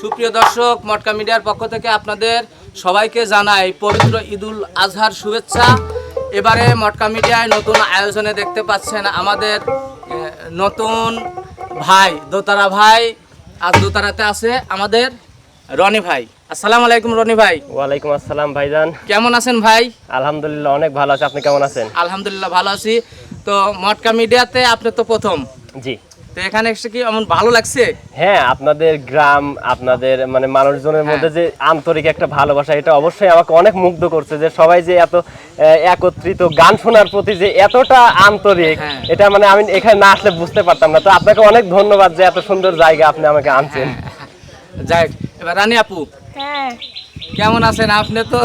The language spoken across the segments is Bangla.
সুপ্রিয় দর্শক মটকা মিডিয়ার পক্ষ থেকে আপনাদের সবাইকে জানাই পবিত্র ঈদুল আজহার শুভেচ্ছা। এবারে মটকা মিডিয়ায় নতুন আয়োজনে দেখতে পাচ্ছেন আমাদের নতুন ভাই দোতারা ভাই আজ দোতারাতে আছে আমাদের রনি ভাই। আসসালামু আলাইকুম রনি ভাই। ওয়ালাইকুম আসসালাম ভাইজান। কেমন আছেন ভাই? আলহামদুলিল্লাহ অনেক ভালো আছে। আপনি কেমন আছেন? আলহামদুলিল্লাহ ভালো আছি। তো মটকা মিডিয়াতে আপনি তো প্রথম। জি। তো এখানে এসে কি এমন ভালো লাগছে? হ্যাঁ আপনাদের গ্রাম আপনাদের মানে মানুষজনের মধ্যে যে আন্তরিক একটা ভালোবাসা এটা অবশ্যই আমাকে অনেক মুগ্ধ করছে যে সবাই যে এত একত্রিত গান শোনার প্রতি যে এতটা আন্তরিক হ্যাঁ। এটা মানে আমি এখানে না আসলে বুঝতে পারতাম না। তো আপনাকে অনেক ধন্যবাদ যে এত সুন্দর জায়গা আপনি আমাকে আনছেন। যাই এবার রানী আপু হ্যাঁ। কেমন আছেন? আপনি তো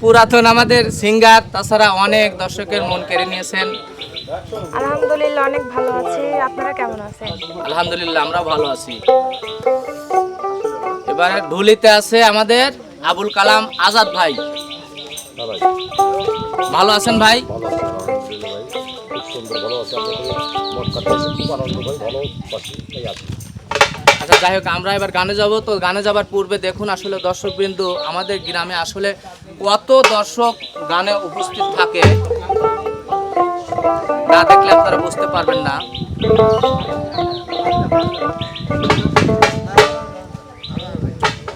পুরাতন আমাদের সিঙ্গার তাছাড়া অনেক দর্শকের মন কেড়ে নিয়েছেন। আলহামদুলিল্লাহ, অনেক ভালো আছি। আপনারা কেমন আছেন? আলহামদুলিল্লাহ আমরা ভালো আছি। এবারে ঢুলিতে আছে আমাদের আবুল কালাম আজাদ ভাই। ভালো আছেন ভাই? আচ্ছা যাই হোক, আমরা এবার গানে যাব। তো গানে যাবার পূর্বে দেখুন আসলে দর্শকবৃন্দ আমাদের গ্রামে আসলে কত দর্শক গানে উপস্থিত থাকে। না দেখলে আপনারা বুঝতে পারবেন না।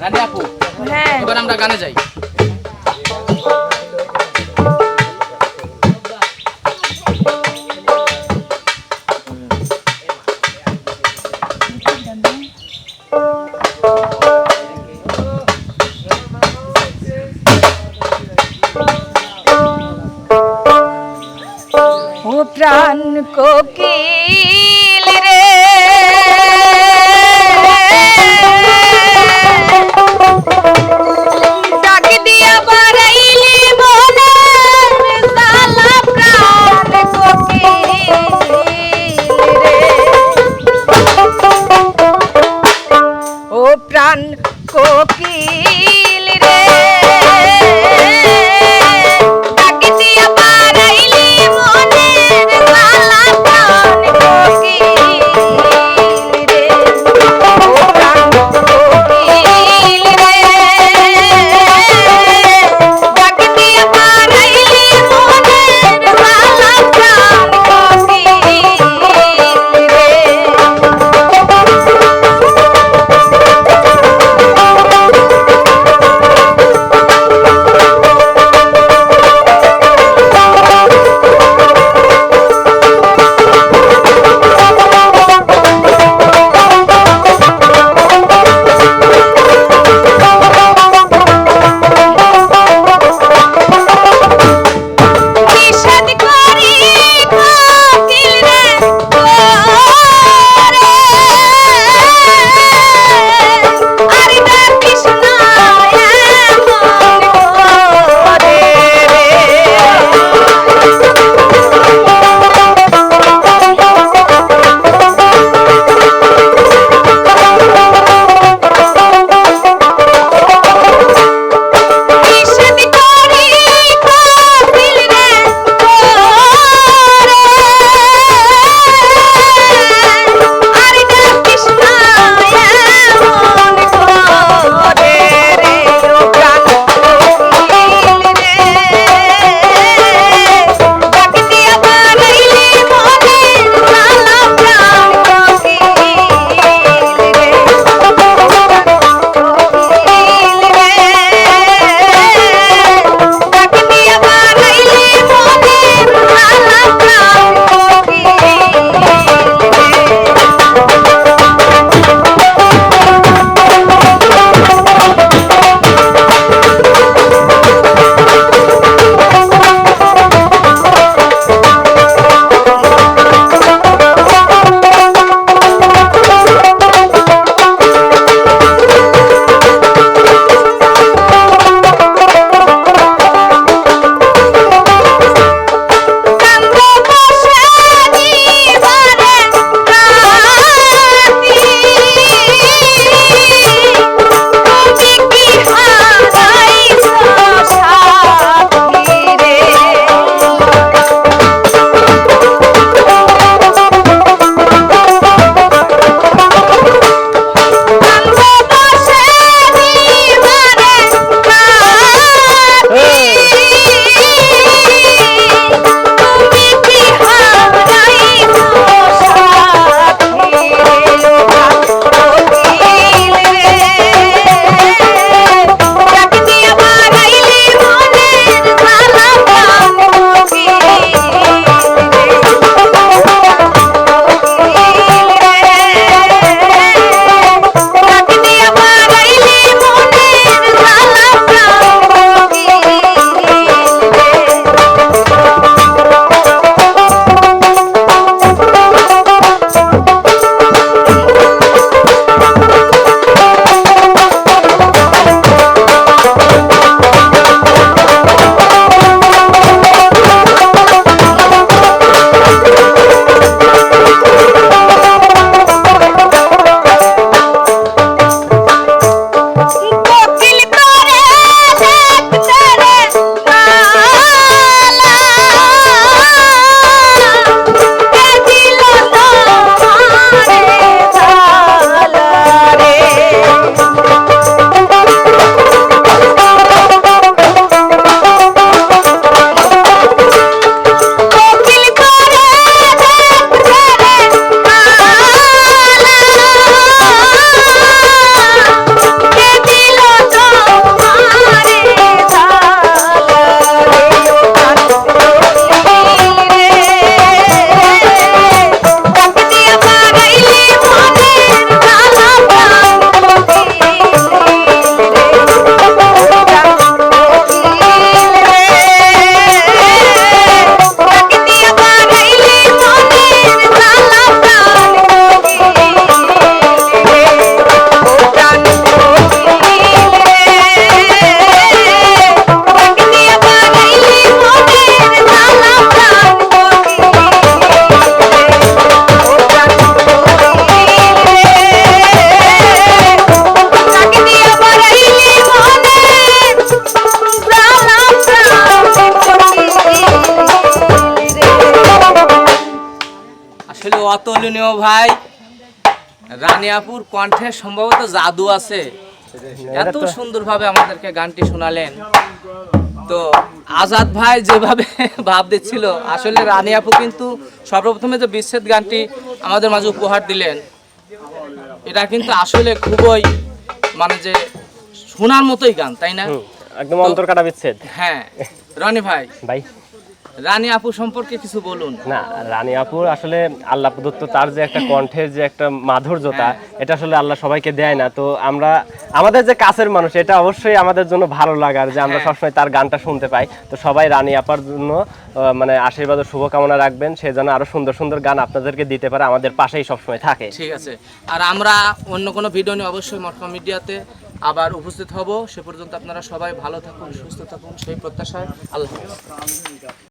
রানী আপু হ্যাঁ। এবার আমরা গানে যাই। প্রাণ কোকিল। তুলনীয় ভাই। রানিয়াপুর কণ্ঠে সম্ভবত জাদু আছে। এত সুন্দরভাবে আমাদেরকে গানটি শোনালেন। তো আজাদ ভাই যেভাবে ভাব দিচ্ছিল আসলে রানিয়াপু কিন্তু সর্বপ্রথমে যে বিচ্ছেদ গানটি আমাদের মাঝে উপহার দিলেন এটা কিন্তু আসলে খুবই মানে যে শোনার মতোই গান তাই না? একদম অন্তর কাটা বিচ্ছেদ। হ্যাঁ। রনি ভাই ভাই। রানী আপু সম্পর্কে কিছু বলুন। না রানী আপুর আসলে আল্লাহ প্রদত্ত তার যে একটা কণ্ঠের যে একটা মাধুর্যতা এটা আসলে আল্লাহ সবাইকে দেয় না। তো আমরা আমাদের যে কাছের মানুষ এটা অবশ্যই আমাদের জন্য ভালো লাগার যে আমরা হ্যাঁ। সবসময় তার গানটা শুনতে পাই। তো সবাই রানী আপার জন্য মানে আশীর্বাদ ও শুভকামনা রাখবেন। সে যেন আরও সুন্দর সুন্দর গান আপনাদেরকে দিতে পারে আমাদের পাশেই সবসময় থাকে। ঠিক আছে। আর আমরা অন্য কোনো ভিডিও নিয়ে অবশ্যই মটকা মিডিয়াতে আবার উপস্থিত হব। সে পর্যন্ত আপনারা সবাই ভালো থাকুন সুস্থ থাকুন সেই প্রত্যাশায় আল্লাহ